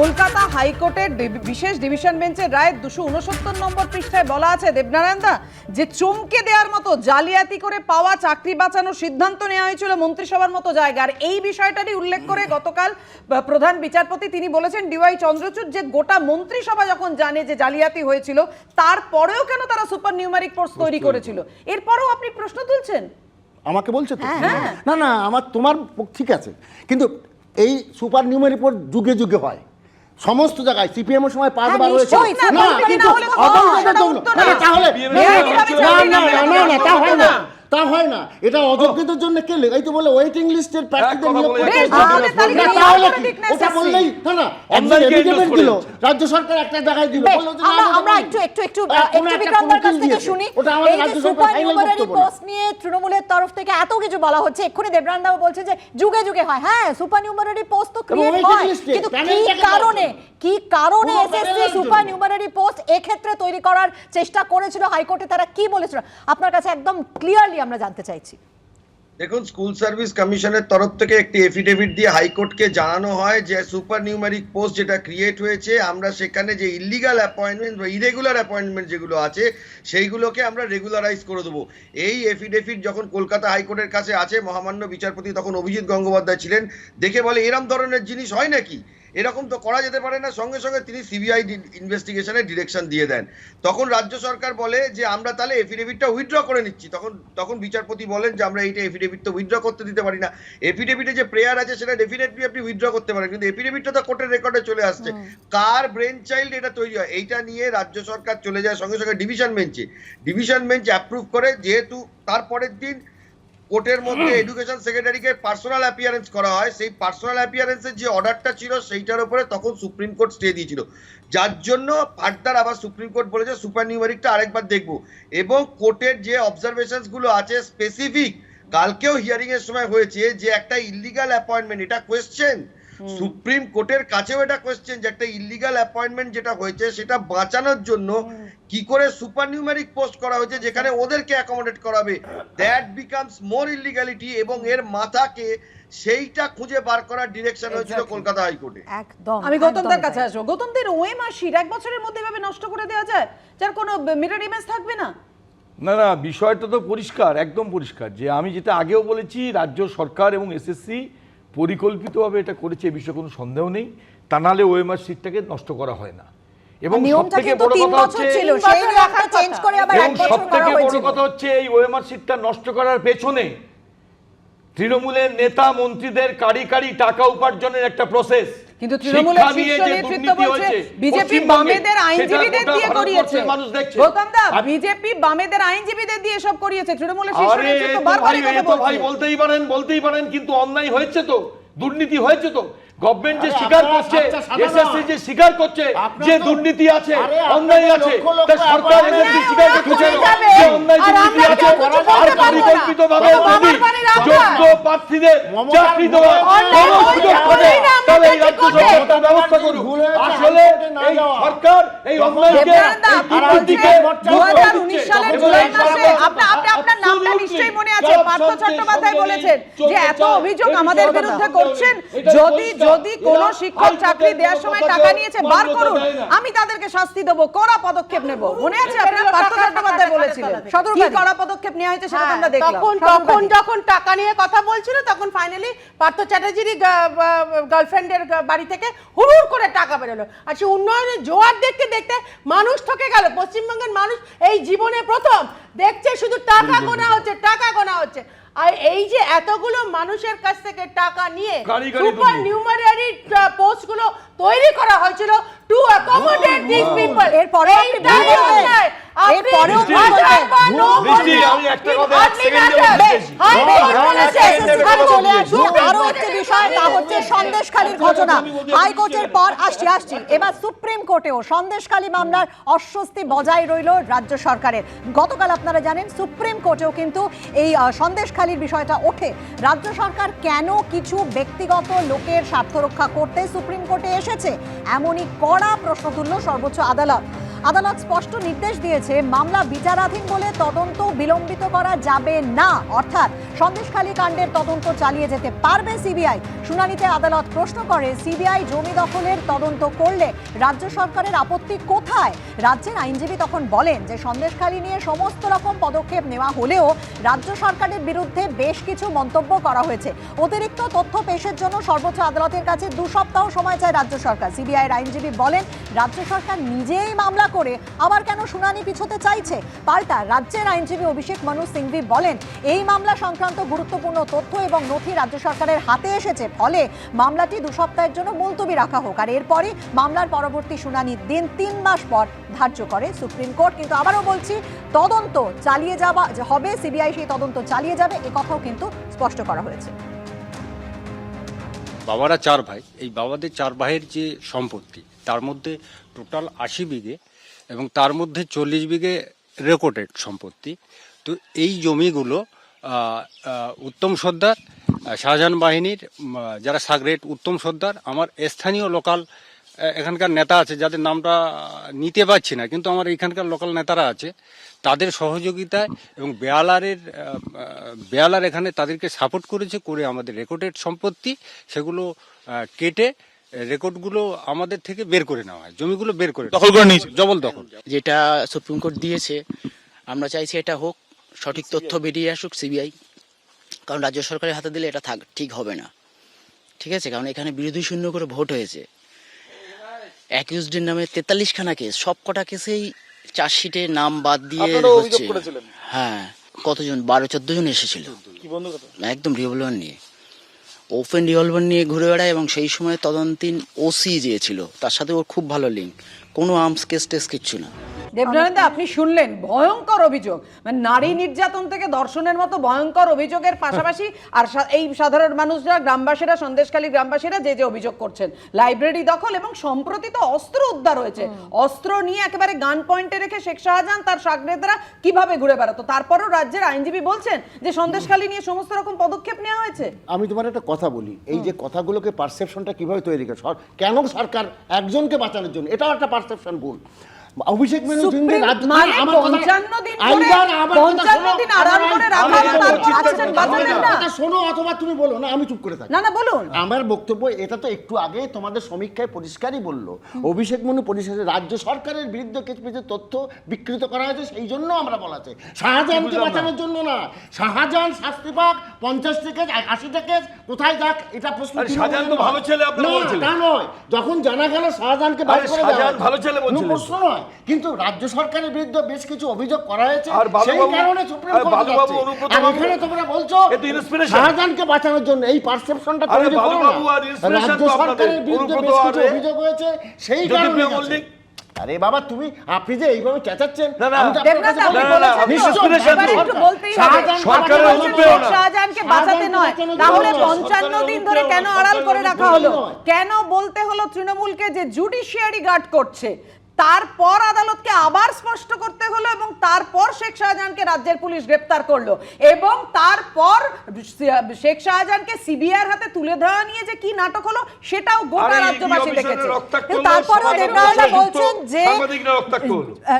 কলকাতা হাইকোর্টের বিশেষ ডিভিশন বেঞ্চের রায়ের দুশো উনসত্তর নম্বর পৃষ্ঠায় বলা আছে দেবনারায়ণ দা যে চমকে দেওয়ার মতো জালিয়াতি করে পাওয়া চাকরি বাঁচানোর সিদ্ধান্ত নেওয়া হয়েছিল মন্ত্রিসভার মতো জায়গা আর এই বিষয়টারই উল্লেখ করে গতকাল প্রধান বিচারপতি তিনি বলেছেন ডিওয়াই চন্দ্রচূড় যে গোটা মন্ত্রিসভা যখন জানে যে জালিয়াতি হয়েছিল তারপরেও কেন তারা সুপার নিউমারিক কোর্স তৈরি করেছিল? এরপরেও আপনি প্রশ্ন তুলছেন? আমাকে বলছে তো? হ্যাঁ। না না আমার তোমার ঠিক আছে। কিন্তু এই সুপার নিউমের রিপোর্ট যুগে যুগে হয়। সমস্ত জায়গায় সিপিএম এর সময় পাঁচবার বার হয়েছে না কিন্তু না। তাহলে না, না, না, না, তা হয় না। তা হয় না। এটা অযোগ্যতার জন্য কে লেগে এই তো বলে ওয়েটিং লিস্টের প্রার্থীদের নিয়োগ ওটা বললেই না না কে এফিডেভিট দিল রাজ্য সরকার একটা জায়গায় দিল। আমরা আমরা একটু একটু একটু একটু বিক্রমদার কাছ থেকে শুনি। ওটা আমাদের রাজ্য সরকার নিউমারারি পোস্ট নিয়ে তৃণমূলের তরফ থেকে এত কিছু বলা হচ্ছে এক্ষুনি দেবরান দাও বলছে যে যুগে যুগে হয়। হ্যাঁ সুপার নিউমারারি পোস্ট তো ক্রিয়েট হয় কিন্তু কি কারণে কি কারণে এসএসসি সুপার নিউমারারি পোস্ট এক্ষেত্রে তৈরি করার চেষ্টা করেছিল হাইকোর্টে তারা কি বলেছিল? আপনার কাছে একদম ক্লিয়ারলি আমরা জানতে চাইছি। দেখুন, স্কুল সার্ভিস কমিশনের তরফ থেকে একটি এফিডেভিট দিয়ে হাইকোর্টকে জানানো হয় যে সুপার নিউমারিক পোস্ট যেটা ক্রিয়েট হয়েছে, আমরা সেখানে যে ইলিগাল অ্যাপয়েন্টমেন্ট বা ইরেগুলার অ্যাপয়েন্টমেন্ট যেগুলো আছে, সেইগুলোকে আমরা রেগুলারাইজ করে দেবো। এই এফিডেভিট যখন কলকাতা হাইকোর্টের কাছে আছে, মহামান্য বিচারপতি তখন অভিজিৎ গঙ্গোপাধ্যায় ছিলেন, দেখে বলে, এরম ধরনের জিনিস হয় নাকি? এরকম তো করা যেতে পারে না। সঙ্গে সঙ্গে তিনি সিবিআই ইনভেস্টিগেশনের ডিরেকশন দিয়ে দেন। তখন রাজ্য সরকার বলে যে আমরা তাহলে এফিডেভিটটা উইথড্র করে নিচ্ছি। তখন তখন বিচারপতি বলেন যে আমরা এইটা এফিডেভিট তো উইথড্র করতে দিতে পারি না। এফিডেভিটে যে প্রেয়ার আছে সেটা ডেফিনেটলি আপনি উইথড্র করতে পারেন। কিন্তু এফিডেভিটটা তো কোর্টের রেকর্ডে চলে আসছে। কার ব্রেন চাইল্ড এটা তৈরি হয়? এইটা নিয়ে রাজ্য সরকার চলে যায় সঙ্গে সঙ্গে ডিভিশন বেঞ্চে ডিভিশন বেঞ্চ অ্যাপ্রুভ করে যেহেতু তারপরের দিন কোর্টের মধ্যে এডুকেশন সেক্রেটারিকে পার্সোনাল অ্যাপিয়ারেন্স করা হয়। সেই পার্সোনাল অ্যাপিয়ারেন্সের যে অর্ডারটা ছিল সেইটার উপরে তখন সুপ্রিম কোর্ট স্টে দিয়েছিল। যার জন্য ফার্দার আবার সুপ্রিম কোর্ট বলেছে সুপার নিউমারিকটা আরেকবার দেখব। এবং কোর্টের যে অবজারভেশনসগুলো আছে স্পেসিফিক কালকেও হিয়ারিংয়ের এর সময় হয়েছে যে একটা ইলিগাল অ্যাপয়েন্টমেন্ট এটা কোয়েশ্চেন সুপ্রিম কোর্টের কাছেও এটা কোয়েশ্চেন যে একটা ইলিগাল অ্যাপয়েন্টমেন্ট যেটা হয়েছে সেটা বাঁচানোর জন্য কি করে সুপার নিউমেরিক পোস্ট করা হয়েছে যেখানে ওদেরকে অ্যাকোমোডেট করাবে। দ্যাট বিকামস মোর ইলিগালিটি এবং এর মাথাকে সেইটা খুঁজে বার করার ডিরেকশন হয়েছিল কলকাতা হাইকোর্টে। একদম আমি গৌতমদার কাছে। আসব। গৌতমদের ওএমআর শিট এক বছরের মধ্যে এভাবে নষ্ট করে দেওয়া যায়? যার কোনো মিরর ইমেজ থাকবে না? না না বিষয়টা তো পরিষ্কার একদম পরিষ্কার। যে আমি যেটা আগেও বলেছি রাজ্য সরকার এবং এসএসসি পরিকল্পিতভাবে এটা করেছে এ বিষয়ে কোনো সন্দেহ নেই। তা নাহলে ওএমআর সিটটাকে নষ্ট করা হয় না। এবং সবথেকে থেকে বড় কথা হচ্ছে ছিল সেই বছর চেঞ্জ করে আবার এবং এক সব বছর করা থেকে বড় কথা হচ্ছে এই ওএমআর সিটটা নষ্ট করার পেছনে তৃণমূলের নেতা মন্ত্রীদের কারি কারি টাকা উপার্জনের একটা প্রসেস কিন্তু তৃণমূলের শীর্ষ নেতৃত্ব বলছে বিজেপি বামেদের আইনজীবীদের দিয়ে করিয়েছে। গৌতম দা বিজেপি বামেদের আইনজীবীদের দিয়ে সব করিয়েছে তৃণমূলের শীর্ষ নেতৃত্ব বারবার ভাই এই কথা এ তো ভাই বলতেই পারেন বলতেই পারেন কিন্তু অন্যায় হয়েছে তো দুর্নীতি হয়েছে তো। গভর্নমেন্ট যে স্বীকার করছে। এসএসসি যে স্বীকার করছে যে দুর্নীতি আছে অন্যায় আছে তা সরকার এসএসসি স্বীকার করছে যে অন্যায় দুর্নীতি আছে আর পরিকল্পিতভাবে বাবা, যদি বাবার বাড়ির আমরা। যোগ্য প্রার্থীদের চাকরি দেওয়ার কোনো সুযোগ থাকে তাহলে এই রাজ্য সরকার তার ব্যবস্থা করুন। ভুল আসলে এই সরকার এই অন্যায়কে এই দুর্নীতিকে 2019 সালের জুলাই মাসে আপনি আপনি আপনার নামটা নিশ্চয়ই মনে আছে পার্থ চট্টোপাধ্যায় বলেছেন যে এত অভিযোগ আমাদের বিরুদ্ধে করছেন যদি যদি কোন শিক্ষক চাকরি দেওয়ার সময় টাকা নিয়েছে বার করুন। আমি তাদেরকে শাস্তি দেব। কড়া পদক্ষেপ নেব। মনে আছে আপনার পার্থ চট্টোপাধ্যায় বলেছিলেন। কি কড়া পদক্ষেপ নেওয়া হয়েছে সেটা হ্যাঁ, আমরা দেখলাম। তখন তখন যখন টাকা নিয়ে কথা বলছিল তখন ফাইনালি পার্থ চ্যাটার্জির গার্লফ্রেন্ডের বাড়ি থেকে হুড়ুর করে টাকা বেরোলো। আর সে উন্নয়নের জোয়ার দেখতে দেখতে মানুষ ঠকে গেল। পশ্চিমবঙ্গের মানুষ এই জীবনে প্রথম। দেখছে শুধু টাকা গোনা হচ্ছে টাকা গোনা হচ্ছে। আর এই যে এতগুলো মানুষের কাছ থেকে টাকা নিয়ে সুপার। নিউমারারি পোস্টগুলো তৈরি করা হয়েছিল টু অ্যাকোমোডেট দিস পিপল বলবেন। এরপরেও আমি একটা কথা এক আরও একটি বিষয় তা হচ্ছে সন্দেশখালীর ঘটনা। হাইকোর্টের পর আসছি আসছি। এবার সুপ্রিম কোর্টেও সন্দেশখালী মামলার অস্বস্তি বজায় রইল রাজ্য সরকারের। গতকাল আপনারা জানেন সুপ্রিম কোর্টেও কিন্তু এই সন্দেশখালীর বিষয়টা ওঠে। রাজ্য সরকার কেন কিছু ব্যক্তিগত লোকের স্বার্থ রক্ষা করতে সুপ্রিম কোর্টে এসেছে? এমনই কড়া প্রশ্ন তুলল সর্বোচ্চ আদালত। আদালত স্পষ্ট নির্দেশ দিয়েছে, মামলা বিচারাধীন বলে তদন্ত বিলম্বিত করা যাবে না। অর্থাৎ সন্দেশখালী কাণ্ডের তদন্ত চালিয়ে যেতে পারবে সিবিআই। শুনানিতে আদালত প্রশ্ন করে, সিবিআই জমি দখলের তদন্ত করলে রাজ্য সরকারের আপত্তি কোথায়? রাজ্যের আইনজীবী তখন বলেন যে, সন্দেশখালী নিয়ে সমস্ত রকম পদক্ষেপ নেওয়া হলেও রাজ্য সরকারের বিরুদ্ধে বেশ কিছু মন্তব্য করা হয়েছে। অতিরিক্ত তথ্য পেশের জন্য সর্বোচ্চ আদালতের কাছে দু সপ্তাহ সময় চায় রাজ্য সরকার। সিবিআইয়ের আইনজীবী বলেন, রাজ্য সরকার নিজেই মামলা করে আবার কেন শুনানি পিছোতে চাইছে? পাল্টা রাজ্যের আইনজীবী অভিষেক মনু সিংভি বলেন, এই মামলা সংক্রান্ত গুরুত্বপূর্ণ তথ্য এবং নথি রাজ্য সরকারের হাতে এসেছে। ফলে মামলাটি দু সপ্তাহের জন্য মুলতবি রাখা হোক। আর এরপরই মামলার পরবর্তী শুনানির দিন তিন মাস পর ধার্য করে সুপ্রিম কোর্ট। কিন্তু আবারও বলছি, তদন্ত চালিয়ে যাওয়া হবে, সিবিআই সেই তদন্ত চালিয়ে যাবে কথাও কিন্তু স্পষ্ট করা হয়েছে। বাবারা চার ভাই, এই বাবাদের চার ভাইয়ের যে সম্পত্তি, তার মধ্যে টোটাল আশি বিঘে এবং তার মধ্যে চল্লিশ বিঘে রেকর্ডেড সম্পত্তি। তো এই জমিগুলো উত্তম সর্দার শাহজাহান বাহিনীর যারা সাগরেট উত্তম সর্দার, আমার স্থানীয় লোকাল এখানকার নেতা আছে, যাদের নামটা নিতে পারছি না, কিন্তু আমার এখানকার লোকাল নেতারা আছে, তাদের সহযোগিতায় এবং বেয়ালারের বেয়ালার এখানে তাদেরকে সাপোর্ট করেছে, করে আমাদের রেকর্ডেড সম্পত্তি, সেগুলো কেটে রেকর্ডগুলো আমাদের থেকে বের করে নেওয়া হয় জমিগুলো বের করে দখল করে নিয়েছে। জবল দখল। যেটা সুপ্রিম কোর্ট দিয়েছে আমরা চাইছি এটা হোক সঠিক তথ্য বেরিয়ে আসুক সিবিআই কারণ রাজ্য সরকারের হাতে দিলে এটা থাক ঠিক হবে না। ঠিক আছে? কারণ এখানে বিরোধী শূন্য করে ভোট হয়েছে। অ্যাকিউজডের নামে তেতাল্লিশখানা কেস সব কটা কেসেই চার্জশিটে নাম বাদ দিয়ে হচ্ছে। হ্যাঁ কতজন? বারো চোদ্দ জন এসেছিল। একদম রিভলভার নিয়ে। ওপেন রিভলভার নিয়ে ঘুরে বেড়ায় এবং সেই সময় তদন্তীন ওসি যে ছিল তার সাথে ওর খুব ভালো লিঙ্ক কোনো আর্মস কেস টেস কিচ্ছু না। দেবনারায়ণ দা, আপনি শুনলেন? ভয়ঙ্কর অভিযোগ। মানে নারী নির্যাতন থেকে ধর্ষণের মতো ভয়ঙ্কর অভিযোগের পাশাপাশি আর এই সাধারণ মানুষরা গ্রামবাসীরা সন্দেশখালী গ্রামবাসীরা যে যে অভিযোগ করছেন। লাইব্রেরি দখল এবং সম্প্রতি তো অস্ত্র উদ্ধার হয়েছে। অস্ত্র নিয়ে একেবারে গান পয়েন্টে রেখে শেখ শাহজাহান তার সাগরেদরা কীভাবে ঘুরে বেড়াতো? তারপরও রাজ্যের আইনজীবী বলছেন যে সন্দেশখালী নিয়ে সমস্ত রকম পদক্ষেপ নেওয়া হয়েছে। আমি তোমার একটা কথা বলি। এই যে কথাগুলোকে পারসেপশনটা কীভাবে তৈরি করে? কেন সরকার একজনকে বাঁচানোর জন্য? এটাও একটা পারসেপশন ভুল। অভিষেক মেনু সুপ্রিম- যিনি রাজ্য- আমার কথা- 55 দিন ধরে- আইনদার আমার কথা 55 শোনো। দিন আমার- করে না। কথা শোনো অথবা তুমি বলো না আমি চুপ করে থাকি। না না বলুন। আমার বক্তব্য এটা তো একটু আগে তোমাদের সমীক্ষায় পরিষ্কারই বলল। অভিষেক মনু পরিষদে রাজ্য সরকারের বিরুদ্ধে কিছু কিছু তথ্য বিকৃত করা হয়েছে সেই জন্য আমরা বলাছে শাহজাহানকে বাঁচানোর জন্য না। শাহজাহান শাস্তি পাক পঞ্চাশ থেকে আশি থেকে কোথায় যাক এটা প্রশ্ন শাহজাহান তো ভালো ছেলে, আপনারা না, বলছিলেন। তা নয়। যখন জানা গেল শাহজাহানকে বাড়ি আরে করে দেওয়া শাহজাহান ভালো ছেলে বলছিলেন। প্রশ্ন নয়। কিন্তু রাজ্য সরকারের বিরুদ্ধে বেশ কিছু অভিযোগ করা হয়েছে। সেই কারণে সুপ্রিম কোর্ট আর এখানে তোমরা বলছো শাহজাহানকে বাঁচানোর জন্য এই পারসেপশনটা তৈরি করো না। রাজ্য তো আপনাদের। সরকারের বিরুদ্ধে বেশ কিছু অভিযোগ হয়েছে সেই কারণে আরে বাবা তুমি আপনি যে এইভাবে চেঁচাচ্ছেন। শাহজাহানকে বাঁচাতে নয় তাহলে পঞ্চান্ন দিন ধরে কেন আড়াল করে রাখা হলো? কেন বলতে হলো তৃণমূলকে যে জুডিশিয়ারি গার্ড করছে? তারপর আদালতকে আবার স্পষ্ট করতে হলো এবং তারপর শেখ শাহজাহানকে রাজ্যের পুলিশ গ্রেপ্তার করল এবং তারপর শেখ শাহজাহানকে সিবিআইয়ের হাতে তুলে দেওয়া নিয়ে যে কি নাটক হলো সেটাও গোটা রাজ্যবাসী দেখেছে। তারপরও সমাজের বলছেন যে।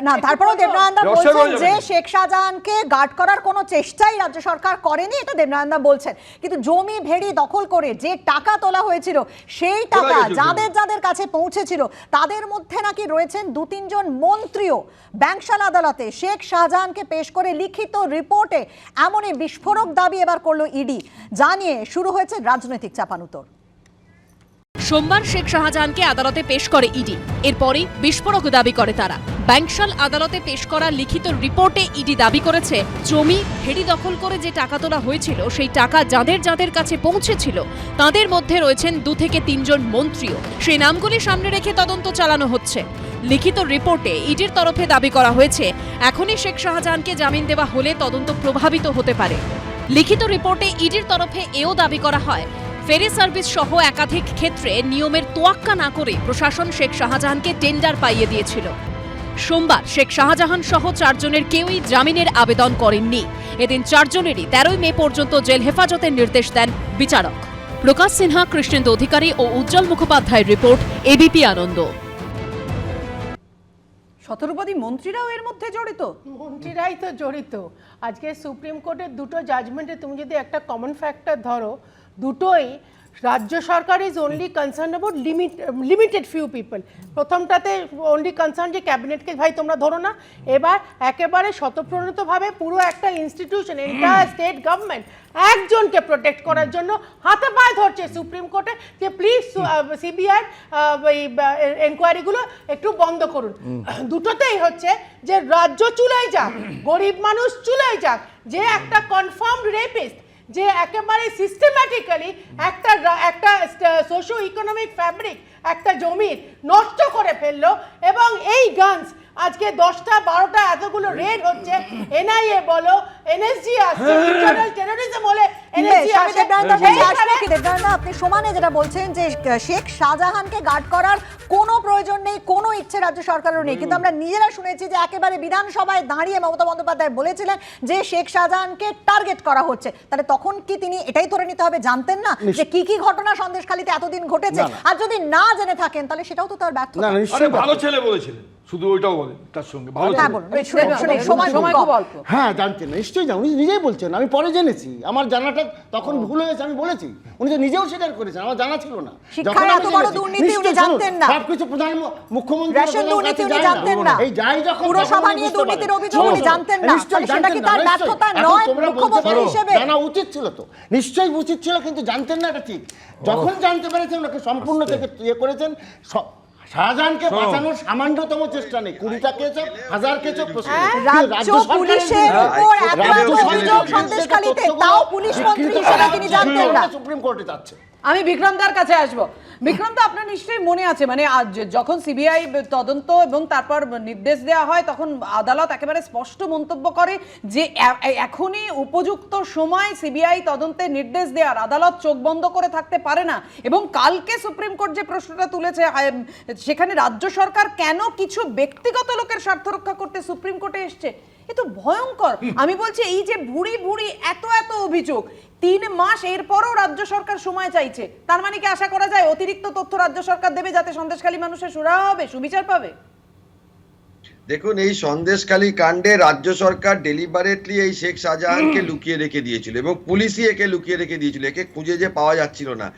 না তারপরেও দেবনারায়ণদা রসের বলছেন যে শেখ শাহজাহানকে গার্ড করার কোনো চেষ্টাই রাজ্য সরকার করেনি এটা দেবনারায়ণদা বলছেন। কিন্তু জমি ভেড়ি দখল করে যে টাকা তোলা হয়েছিল সেই টাকা যাদের যাদের কাছে পৌঁছেছিল তাদের মধ্যে নাকি রয়েছেন দু তিনজন মন্ত্রীও ব্যাংশাল আদালতে শেখ শাহজাহানকে পেশ করে লিখিত রিপোর্টে এমনই বিস্ফোরক দাবি এবার করল ইডি। জানিয়ে শুরু হয়েছে রাজনৈতিক চাপানুতর। সোমবার শেখ শাহজাহানকে আদালতে পেশ করে ইডি। এরপরই বিস্ফোরক দাবি করে তারা। ব্যাংশাল আদালতে পেশ করা লিখিত রিপোর্টে ইডি দাবি করেছে, জমি ভেড়ি দখল করে যে টাকা তোলা হয়েছিল, সেই টাকা যাদের যাদের কাছে পৌঁছেছিল, তাদের মধ্যে রয়েছেন দু থেকে তিনজন মন্ত্রীও। সেই নামগুলি সামনে রেখে তদন্ত চালানো হচ্ছে। লিখিত রিপোর্টে ইডির তরফে দাবি করা হয়েছে, এখনই শেখ শাহজাহানকে জামিন দেওয়া হলে তদন্ত প্রভাবিত হতে পারে। লিখিত রিপোর্টে ইডির তরফে এও দাবি করা হয় ফেরি সার্ভিস সহ একাধিক ক্ষেত্রে নিয়মের তোয়াক্কা না করে প্রশাসন শেখ শাহজাহানকে টেন্ডার পাইয়ে দিয়েছিল। সোমবার শেখ শাহজাহান সহ চারজনের কেউই জামিনের আবেদন করেননি। এদিন চারজনেরই তেরোই মে পর্যন্ত জেল হেফাজতের নির্দেশ দেন বিচারক। প্রকাশ সিনহা কৃষ্ণেন্দু অধিকারী ও উজ্জ্বল মুখোপাধ্যায়ের রিপোর্ট এবিপি আনন্দ। শতরূপাধি মন্ত্রীরাও এর মধ্যে জড়িত? মন্ত্রীরাই তো জড়িত। আজকে সুপ্রিম কোর্টের দুটো জাজমেন্টে তুমি যদি একটা কমন ফ্যাক্টর ধরো দুটোই রাজ্য সরকার is only concern about limit limited few people প্রথমটাতে only concern যে ক্যাবিনেটকে, ভাই তোমরা ধরো না, এবার একেবারে শতপ্রণীতভাবে পুরো একটা ইনস্টিটিউশন এন্টায়ার স্টেট গভর্নমেন্ট একজনকে প্রোটেক্ট করার জন্য হাতে পায়ে ধরছে সুপ্রিম কোর্টে যে প্লিজ সিবিআই এনকোয়ারিগুলো একটু বন্ধ করুন। দুটোতেই হচ্ছে যে রাজ্য চুলাই যাক, গরিব মানুষ চুলাই যাক, যে একটা কনফার্মড রেপিস্ট যে একেবারে সিস্টেম্যাটিক্যালি একটা একটা সোশো ইকোনমিক ফ্যাব্রিক একটা জমির নষ্ট করে ফেলল এবং এই গানস আজকে দশটা বারোটা এতগুলো রেড হচ্ছে এনআইএ বলো এনএসজি ইন্টারনাল টেরোরিজম হলে এনএসজি বেশ, আমি আসে দেবনারায়ণদার কাছে আসব সেইখানে- কি? দেবনারায়ণদা, আপনি সমানে যেটা বলছেন যে শেখ শাহজাহানকে গার্ড করার কোনো প্রয়োজন নেই কোনো ইচ্ছে রাজ্য সরকারেরও নেই। কিন্তু আমরা নিজেরা শুনেছি যে একেবারে বিধানসভায় দাঁড়িয়ে মমতা বন্দ্যোপাধ্যায় বলেছিলেন যে শেখ শাহজাহানকে টার্গেট করা হচ্ছে। তাহলে তখন কি তিনি এটাই ধরে নিতে হবে? জানতেন না যে কি কি ঘটনা সন্দেশখালীতে এতদিন ঘটেছে। আর যদি না জেনে থাকেন তাহলে সেটাও তো তার নিশ্চয়ই ভালো ছেলে বলেছিলেন। শুধু ওইটাও বলেন তার সঙ্গে। ভালো হ্যাঁ সময়। অল্প। হ্যাঁ জানতেন না নিশ্চয়ই জান উনি নিজেই বলছেন আমি পরে জেনেছি আমার জানাটা তখন ভুল হয়েছে আমি বলেছি উনি তো নিজেও স্বীকার করেছেন আমার জানা ছিল না যখন আমি জেনেছি, উনি জানতেন না। সবকিছু প্রধান মুখ্যমন্ত্রী দুর্নীতি উনি জানতেন না। এই যাই যখন পুরসভা নিয়ে দুর্নীতির অভিযোগ উনি জানতেন না। সেটা কি তার ব্যর্থতা নয় মুখ্যমন্ত্রী হিসেবে? জানা উচিত ছিল তো নিশ্চয়ই উচিত ছিল কিন্তু জানতেন না এটা ঠিক যখন জানতে পেরেছেন ওনাকে সম্পূর্ণ থেকে ইয়ে করেছেন শাহজাহানকে বাঁচানোর সামান্যতম চেষ্টা নেই কুড়িটা কেস হাজার নেই। হ্যাঁ, রাজ্য পুলিশের উপর এত রাজ্য এত সরকারের অভিযোগ সন্দেশখালীতে, তাও পুলিশ মন্ত্রী হিসেবে তিনি জানতেন না। সুপ্রিম কোর্টে যাচ্ছে আমি বিক্রমদার কাছে আসব। বিক্রম দা আপনার নিশ্চয়ই মনে আছে মানে যখন সিবিআই তদন্ত এবং তারপর নির্দেশ দেওয়া হয়, তখন আদালত একেবারে স্পষ্ট মন্তব্য করে যে এখনই উপযুক্ত সময় সিবিআই তদন্তের নির্দেশ দেওয়ার। আদালত চোখ বন্ধ করে থাকতে পারে না এবং কালকে সুপ্রিম কোর্ট যে প্রশ্নটা তুলেছে সেখানে রাজ্য সরকার কেন কিছু ব্যক্তিগত লোকের স্বার্থ রক্ষা করতে সুপ্রিম কোর্টে এসছে? এ তো ভয়ঙ্কর। আমি বলছি, এই যে ভুড়ি ভুড়ি, এত এত অভিযোগ তিন মাস এরপরও রাজ্য সরকার সময় চাইছে। তার মানে কি আশা করা যায় অতিরিক্ত তথ্য রাজ্য সরকার দেবে যাতে সন্দেশখালী মানুষের সুরা হবে সুবিচার পাবে? দেখুন এই সন্দেশখালী কাণ্ডে রাজ্য সরকার ডেলিভারেটলি এই শেখ শাহজাহানকে লুকিয়ে রেখে দিয়েছিল এবং পুলিশই একে লুকিয়ে রেখে দিয়েছিল। একে খুঁজে যে পাওয়া যাচ্ছিল না।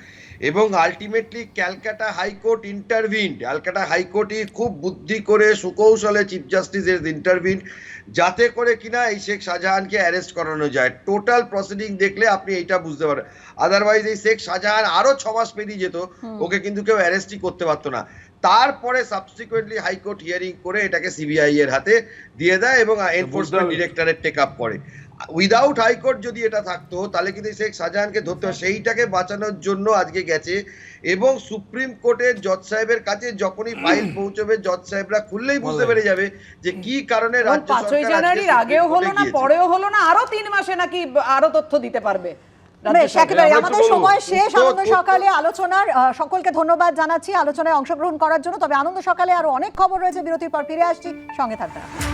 এবং ultimately Calcutta high court intervene Calcutta হাইকোর্টই খুব বুদ্ধি করে সুকৌশলে চিফ জাস্টিসের ইন্টারভিন যাতে করে কিনা এই শেখ শাহজাহানকে অ্যারেস্ট করানো যায়। টোটাল প্রসিডিং দেখলে আপনি এইটা বুঝতে পারেন আদারওয়াইজ এই শেখ শাহজাহান আরও ছ মাস পেরিয়ে যেত ওকে কিন্তু কেউ অ্যারেস্টই করতে পারতো না। তারপরে সাবসিকুয়েন্টলি হাইকোর্ট হিয়ারিং করে এটাকে সিবিআই এর হাতে দিয়ে দেয় এবং এনফোর্সমেন্ট। ডিরেক্টরেট টেক আপ করে। উইদাউট হাইকোর্ট যদি এটা থাকতো তাহলে কিন্তু শেখ শাহজাহানকে ধরতে হয়। সেইটাকে বাঁচানোর জন্য আজকে গেছে। এবং সুপ্রিম কোর্টের জজ সাহেবের কাছে যখনই ফাইল পৌঁছবে জজ সাহেবরা খুললেই বুঝতে পেরে যাবে যে কি কারণে রাজ্য সরকার জানুয়ারির আগেও হলো না পরেও হলো না আরও তিন মাসে নাকি আরও তথ্য দিতে পারবে আমাদের সময় শেষ আনন্দ সকালে আলোচনার সকলকে ধন্যবাদ জানাচ্ছি আলোচনায় অংশগ্রহণ করার জন্য। তবে আনন্দ সকালে আরও অনেক খবর রয়েছে বিরতির পর ফিরে আসছি সঙ্গে থাকবেন